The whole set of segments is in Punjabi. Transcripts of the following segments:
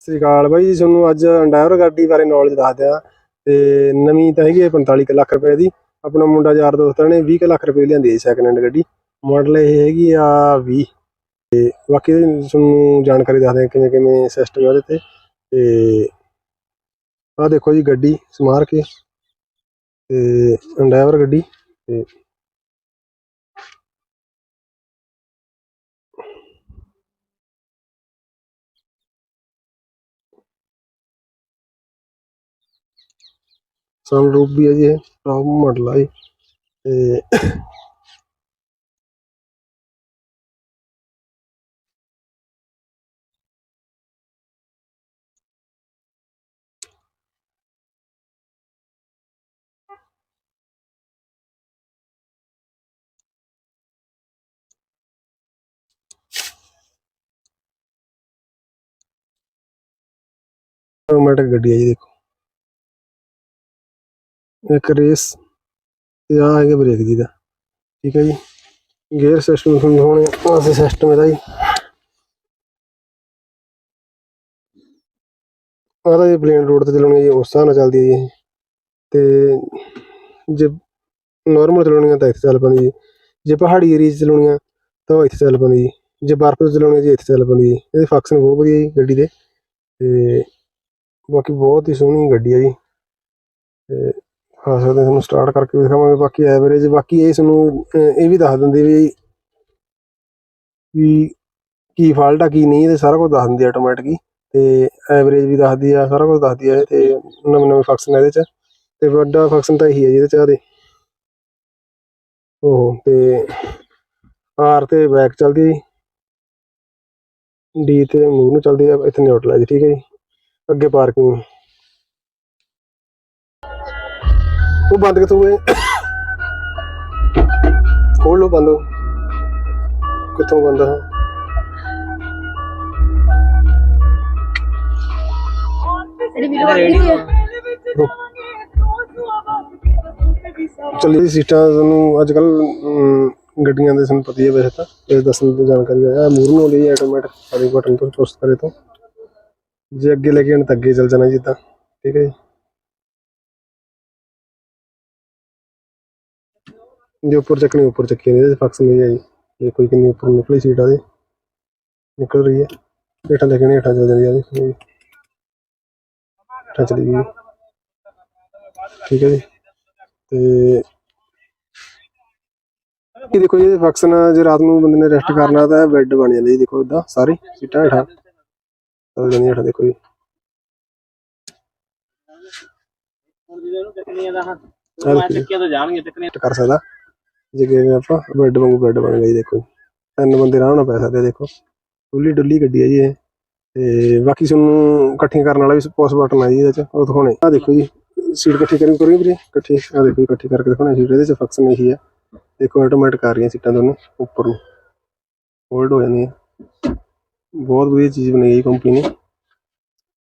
ਸਤਿ ਸ਼੍ਰੀ ਅਕਾਲ ਬਾਈ ਜੀ, ਤੁਹਾਨੂੰ ਅੱਜ ਅੰਡਾਇਰ ਗੱਡੀ ਬਾਰੇ ਨੌਲੇਜ ਦੱਸਦੇ ਆ ਤੇ ਨਵੀਂ ਤਾਂ ਹੈਗੀ ਹੈ 45 ਕੁ ਲੱਖ ਰੁਪਏ ਦੀ। ਆਪਣਾ ਮੁੰਡਾ ਯਾਰ ਦੋਸਤਾਂ ਨੇ 20 ਕੁ ਲੱਖ ਰੁਪਏ ਲਿਆਂਦੀ ਹੈ ਸੈਕਿੰਡ ਹੈਂਡ ਗੱਡੀ। ਮਾਡਲ ਇਹ ਹੈਗੀ ਆ 20 ਤੇ ਬਾਕੀ ਤੁਹਾਨੂੰ ਜਾਣਕਾਰੀ ਦੱਸਦੇ ਆ ਕਿਵੇਂ ਕਿਵੇਂ ਸਿਸਟਮ ਹੈ ਉਹਦੇ ਤੇ। ਤੇ ਆਹ ਦੇਖੋ ਜੀ ਗੱਡੀ, ਸਮਾਰ ਕੇ। ਤੇ ਅੰਡਾਇਰ ਗੱਡੀ ਤੇ ਸਨਰੂਫ ਵੀ ਹੈ ਜੀ ਇਹ ਟੌਪ ਮਾਡਲ ਆ ਜੀ। ਤੇ ਆਟੋਮੈਟਿਕ ਗੱਡੀ ਹੈ ਜੀ, ਦੇਖੋ। ਇੱਕ ਰੇਸ ਤੇ ਆ ਹੈਗਾ ਬ੍ਰੇਕ ਜੀ ਦਾ। ਠੀਕ ਹੈ ਜੀ। ਗੇਅਰ ਸਿਸਟਮ ਤੁਹਾਨੂੰ ਹੋਣੇ ਆਸੇ ਸਿਸਟਮ ਇਹਦਾ ਜੀ। ਆਦਾ ਜੀ ਪਲੇਨ ਰੋਡ ਤੇ ਚਲਾਉਣੀ ਹੈ ਜੀ, ਉਸ ਹਿਸਾਬ ਨਾਲ ਚੱਲਦੀ ਹੈ ਜੀ ਇਹ। ਤੇ ਜੇ ਨਾਰਮਲ ਚਲਾਉਣੀ ਹੈ ਤਾਂ ਇੱਥੇ ਚੱਲ ਪੈਂਦੀ ਜੀ। ਜੇ ਪਹਾੜੀ ਏਰੀਆ 'ਚ ਚਲਾਉਣੀ ਆ ਤਾਂ ਉਹ ਇੱਥੇ ਚੱਲ ਪੈਂਦੀ ਜੀ। ਜੇ ਬਰਫ਼ 'ਚ ਚਲਾਉਣੀ ਹੈ ਜੀ ਇੱਥੇ ਚੱਲ ਪੈਂਦੀ ਜੀ। ਇਹਦੇ ਫੰਕਸ਼ਨ ਬਹੁਤ ਵਧੀਆ ਜੀ ਗੱਡੀ ਦੇ। ਤੇ ਬਾਕੀ ਬਹੁਤ ਹੀ ਸੋਹਣੀ ਗੱਡੀ ਹੈ ਜੀ। ਤੇ ਖਾਸ ਕਰਕੇ ਤੁਹਾਨੂੰ ਸਟਾਰਟ ਕਰਕੇ ਵੀ ਦਿਖਾਵਾਂਗੇ, ਬਾਕੀ ਐਵਰੇਜ ਬਾਕੀ ਇਹ ਤੁਹਾਨੂੰ ਇਹ ਵੀ ਦੱਸ ਦਿੰਦੇ ਵੀ ਵੀ ਕੀ ਫਾਲਟ ਆ, ਕੀ ਨਹੀਂ ਇਹਦੇ ਸਾਰਾ ਕੁਝ ਦੱਸ ਦਿੰਦੀ ਆਟੋਮੈਟਿਕ ਹੀ ਤੇ ਐਵਰੇਜ ਵੀ ਦੱਸਦੀ ਆ, ਸਾਰਾ ਕੁਝ ਦੱਸਦੀ ਆ ਇਹ ਤੇ ਨਵੇਂ ਨਵੇਂ ਫੰਕਸ਼ਨ ਇਹਦੇ ਚ, ਤੇ ਵੱਡਾ ਫੰਕਸ਼ਨ ਤਾਂ ਇਹੀ ਹੈ ਜਿਹਦੇ ਚ ਆ ਦੇ। ਉਹ ਤੇ ਆਰ ਤੇ ਬੈਕ ਚੱਲਦੀ ਹੈ ਡੀ ਤੇ ਮੂਵ ਨੂੰ ਚੱਲਦੀ ਆ, ਇੱਥੇ ਨਿਊਟਰਲ ਠੀਕ ਹੈ ਜੀ, ਅੱਗੇ ਪਾਰਕਿੰਗ ਉਹ ਬੰਦ ਕਿਥੋਂ ਹੋਏ? ਖੋਲ ਲੋ ਬੰਦ। ਕਿਥੋਂ ਬੰਦ ਆ? ਚੱਲੀ ਸੀਟਾਂ ਤੁਹਾਨੂੰ ਅੱਜ ਕੱਲ ਗੱਡੀਆਂ ਦੇ ਸਾਨੂੰ ਪਤਾ ਹੀ ਹੈ ਵੈਸੇ ਤਾਂ। ਇਹ ਦੱਸਣ ਦੀ ਜਾਣਕਾਰੀ ਹੈ ਮੂਰ ਨੂੰ ਲਈ ਆਟੋਮੈਟਿਕ ਸਾਰੇ ਬਟਨ ਤੋਂ ਚੁਸਤ ਕਰੇ ਤੋਂ। ਜੇ ਅੱਗੇ ਲੈ ਕੇ ਆਣ ਤਾਂ ਅੱਗੇ ਚੱਲ ਜਾਣਾ ਜਿੱਦਾਂ ਠੀਕ ਹੈ ਜੀ। ਜੇ ਉੱਪਰ ਚੱਕਣੀ ਉੱਪਰ ਚੱਕੀ ਨਹੀਂ ਇਹਦੇ ਫਕਸ ਨਹੀਂ ਹੈ ਜੀ ਇਹ ਕੋਈ ਕਿੰਨੀ ਉੱਪਰ ਨਿਕਲੀ ਸੀਟ ਆ ਦੇ ਨਿਕਲ ਰਹੀ ਹੈ ਹੇਠਾਂ ਦੇਖਣੀ ਹੇਠਾਂ ਚੱਲ ਜਾਂਦੀ ਆ ਜੀ ਹੇਠਾਂ ਚਲੀ ਗਈ ਠੀਕ ਹੈ ਜੀ। ਤੇ ਇਹ ਦੇਖੋ ਜੀ ਇਹਦੇ ਫੰਕਸ਼ਨ ਜੇ ਰਾਤ ਨੂੰ ਬੰਦੇ ਨੇ ਰੈਸਟ ਕਰਨਾ ਤਾਂ ਬੈੱਡ ਬਣ ਜਾਂਦਾ ਜੀ ਦੇਖੋ ਇਦਾਂ ਸਾਰੇ ਸੀਟਾਂ ਹੇਠਾਂ। ਚੱਲ ਜਾਂਦੀਆਂ ਹੇਠਾਂ ਦੇਖੋ ਜੀ। ਆਹ ਦੇਖੋ ਜੀ। ਚੱਕਿਆ ਤਾਂ ਜਾਣਗੇ ਚੱਕਣੇ ਸੈੱਟ ਕਰ ਸਕਦਾ। ਜੇ ਗਏ ਆਪਾਂ ਬੈੱਡ ਵਾਂਗੂ ਬੈੱਡ ਬਣ ਗਿਆ ਦੇਖੋ ਜੀ। ਤਿੰਨ ਬੰਦੇ ਆਰਾਮ ਨਾਲ ਪੈ ਸਕਦੇ ਆ ਦੇਖੋ। ਡੁੱਲੀ ਡੁੱਲੀ ਗੱਡੀ ਹੈ ਜੀ ਇਹ। ਤੇ ਬਾਕੀ ਤੁਹਾਨੂੰ ਇਕੱਠੀਆਂ ਕਰਨ ਵਾਲਾ ਵੀ ਸਪੋਰਟਸ ਬਟਨ ਹੈ ਜੀ ਇਹਦੇ ਚ ਉਹ ਦਿਖਾਉਣੇ। ਆ ਦੇਖੋ ਜੀ ਸੀਟ ਇਕੱਠੀ ਕਰੀ ਕਰੀ ਵੀਰੇ ਇਕੱਠੀ ਆ ਦੇਖੋ ਜੀ, ਇਕੱਠੀ ਕਰਕੇ ਦਿਖਾਉਣੇ ਸੀਟ। ਇਹਦੇ ਚ ਫੰਕਸ਼ਨ ਇਹੀ ਹੈ ਦੇਖੋ ਆਟੋਮੈਟਿਕ ਆ ਰਹੀਆਂ ਸੀਟਾਂ ਦੋਨੋਂ ਉੱਪਰ ਨੂੰ। ਹੋਲਡ ਹੋ ਜਾਂਦੀਆਂ। ਬਹੁਤ ਵਧੀਆ ਚੀਜ਼ ਬਣਾਈ ਹੈ ਕੰਪਨੀ ਨੇ।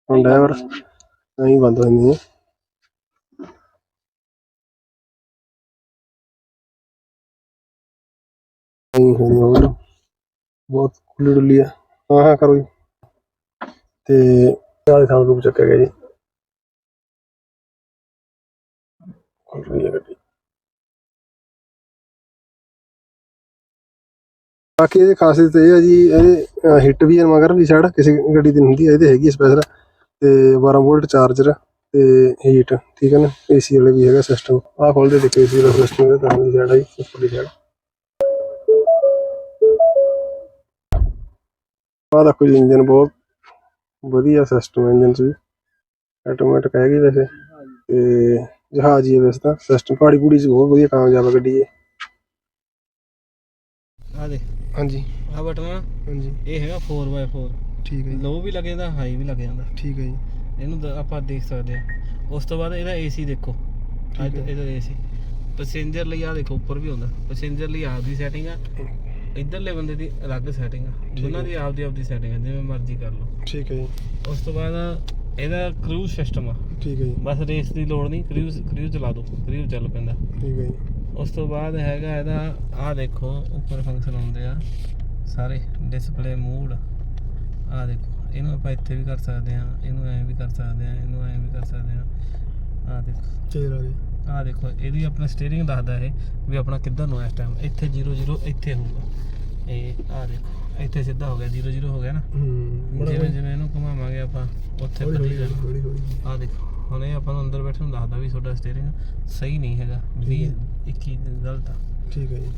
ਹੁਣ ਡਰਾਈਵਰ ਨਹੀਂ ਬੰਦ ਹੋ ਜਾਂਦੀਆਂ। ਨਹੀਂ ਹੋਣੀ ਹੋਰ ਬਹੁਤ ਖੁੱਲੀ ਡੁੱਲੀ ਆ। ਹਾਂ ਹਾਂ, ਕਰੋ ਜੀ। ਤੇ ਆਹ ਥਾਂ ਰੂਪ ਚੱਕਿਆ ਗਿਆ ਜੀ। ਖੁੱਲ ਰਹੀ ਹੈ ਗੱਡੀ। ਬਾਕੀ ਇਹਦੀ ਖਾਸੀਅਤ ਇਹ ਹੈ ਜੀ, ਇਹਦੇ ਹਿੱਟ ਵੀ ਹੈ ਮਗਰ ਵੀ ਸਾਈਡ। ਕਿਸੇ ਗੱਡੀ ਦੀ ਨਹੀਂ ਹੁੰਦੀ ਇਹਦੇ ਹੈਗੀ ਸਪੈਸ਼ਲ ਤੇ 12 ਵੋਲਟ ਚਾਰਜਰ ਤੇ ਹੀਟ ਠੀਕ ਹੈ ਨਾ? ਏਸੀ ਵਾਲੇ ਵੀ ਹੈਗਾ ਸਿਸਟਮ ਆਹ ਖੋਲਦੇ ਦੇਖੋ ਏਸੀ ਵਾਲਾ ਸਿਸਟਮ ਇਹਦਾ ਤਾਂ ਦੀ ਸਾਈਡ ਹੈ ਜੀ, ਉੱਪਰਲੀ ਸਾਈਡ ਆਹ ਦੇਖੋ ਜੀ ਇੰਜਨ ਬਹੁਤ ਵਧੀਆ ਸਿਸਟਮ ਇੰਜਨ ਚ ਵੀ। ਆਟੋਮੈਟਿਕ ਹੈਗੀ ਵੈਸੇ। ਤੇ ਜਹਾਜ਼ ਹੀ ਹੈ ਵੈਸੇ ਤਾਂ। ਸਿਸਟਮ ਪਹਾੜੀ ਪੂੜੀ ਚ ਬਹੁਤ ਵਧੀਆ ਕਾਮਯਾਬ ਹੈ ਗੱਡੀ ਇਹ। ਆ ਦੇ ਹਾਂਜੀ। ਆ ਬਟਨ ਹਾਂਜੀ। ਇਹ ਹੈਗਾ 4x4 ਠੀਕ ਹੈ ਜੀ। ਲੋ ਵੀ ਲੱਗ ਜਾਂਦਾ ਹਾਈ ਵੀ ਲੱਗ ਜਾਂਦਾ। ਠੀਕ ਹੈ ਜੀ। ਇਹਨੂੰ ਦ- ਆਪਾਂ ਦੇਖ ਸਕਦੇ ਆ। ਉਸ ਤੋਂ ਬਾਅਦ ਇਹਦਾ ਏਸੀ ਦੇਖੋ। ਠੀਕ ਹੈ। ਇਹਦਾ ਏਸੀ ਪੈਸੇਂਜਰ ਲਈ ਆ ਦੇਖੋ ਉੱਪਰ ਵੀ ਹੁੰਦਾ। ਪੈਸੇਂਜਰ ਲਈ ਸੈਟਿੰਗ ਆ। ਇਧਰਲੇ ਬੰਦੇ ਦੀ ਅਲੱਗ ਸੈਟਿੰਗ ਆ। ਦੋਨਾਂ ਦੀ ਆਪਦੀ ਆਪਦੀ ਸੈਟਿੰਗ ਆ ਜਿਵੇਂ ਮਰਜ਼ੀ ਕਰ ਲਓ। ਠੀਕ ਹੈ ਜੀ। ਉਸ ਤੋਂ ਬਾਅਦ ਇਹਦਾ ਕਰੂਜ਼ ਸਿਸਟਮ ਆ। ਠੀਕ ਹੈ ਜੀ। ਬਸ ਰੇਸ ਦੀ ਲੋੜ ਨਹੀਂ ਕਰੂਜ਼ ਕਰੂਜ਼ ਚਲਾ ਦਿਓ ਕਰੂਜ਼ ਚੱਲ ਪੈਂਦਾ। ਠੀਕ ਹੈ ਜੀ। ਉਸ ਤੋਂ ਬਾਅਦ ਹੈਗਾ ਇਹਦਾ ਆਹ ਦੇਖੋ ਉੱਪਰ ਫੰਕਸ਼ਨ ਆਉਂਦੇ ਆ। ਸਾਰੇ ਡਿਸਪਲੇ ਮੂਡ ਆਹ ਦੇਖੋ ਇਹਨੂੰ ਆਪਾਂ ਇੱਥੇ ਵੀ ਕਰ ਸਕਦੇ ਆ ਇਹਨੂੰ ਐਂ ਵੀ ਕਰ ਸਕਦੇ ਆ ਇਹਨੂੰ ਐਂ ਵੀ ਕਰ ਸਕਦੇ ਆ ਆ ਦੇਖੋ। ਚੇਰ ਗਏ ਆ ਦੇਖੋ ਇਹਦੀ ਆਪਣਾ ਸਟੀਅਰਿੰਗ ਦੱਸਦਾ ਇਹ ਵੀ ਆਪਣਾ ਕਿੱਧਰ ਨੂੰ ਹੈ ਇਸ ਟਾਈਮ ਇੱਥੇ 00 ਇੱਥੇ ਹੋਊਗਾ। ਇਹ ਆ ਦੇਖੋ ਇੱਥੇ ਸਿੱਧਾ ਹੋ ਗਿਆ 00 ਹੋ ਗਿਆ ਨਾ। ਹੂੰ ਜਿਵੇਂ ਜਿਵੇਂ ਇਹਨੂੰ ਘੁਮਾਵਾਂਗੇ ਆਪਾਂ ਉੱਥੇ ਹੌਲੀ ਜਾਣਾ। ਆ ਦੇਖੋ ਹੁਣ ਇਹ ਆਪਾਂ ਨੂੰ ਅੰਦਰ ਬੈਠੇ ਨੂੰ ਦੱਸਦਾ ਵੀ ਤੁਹਾਡਾ ਸਟੀਅਰਿੰਗ ਸਹੀ ਨਹੀਂ ਹੈਗਾ 20 21 ਗਲਤ ਆ। ਠੀਕ ਹੈ ਜੀ।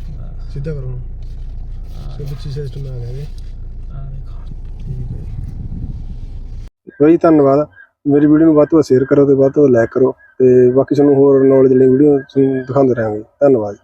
ਸਿੱਧਾ ਕਰੋ ਸੋ ਵਿੱਚ ਸਿਸਟਮ ਆ ਗਿਆ ਜੀ। ਆ ਦੇਖੋ। ਠੀਕ ਹੈ ਬਈ ਧੰਨਵਾਦ। ਮੇਰੀ ਵੀਡੀਓ ਨੂੰ ਵੱਧ ਤੋਂ ਵੱਧ ਸ਼ੇਅਰ ਕਰੋ ਤੇ ਵੱਧ ਤੋਂ ਵੱਧ ਲਾਈਕ ਕਰੋ ਤੇ ਬਾਕੀ ਤੁਹਾਨੂੰ ਹੋਰ ਨੌਲੇਜ ਲਈ ਵੀਡੀਓ ਤੁਹਾਨੂੰ ਦਿਖਾਉਂਦੇ ਰਹਾਂਗੇ। ਧੰਨਵਾਦ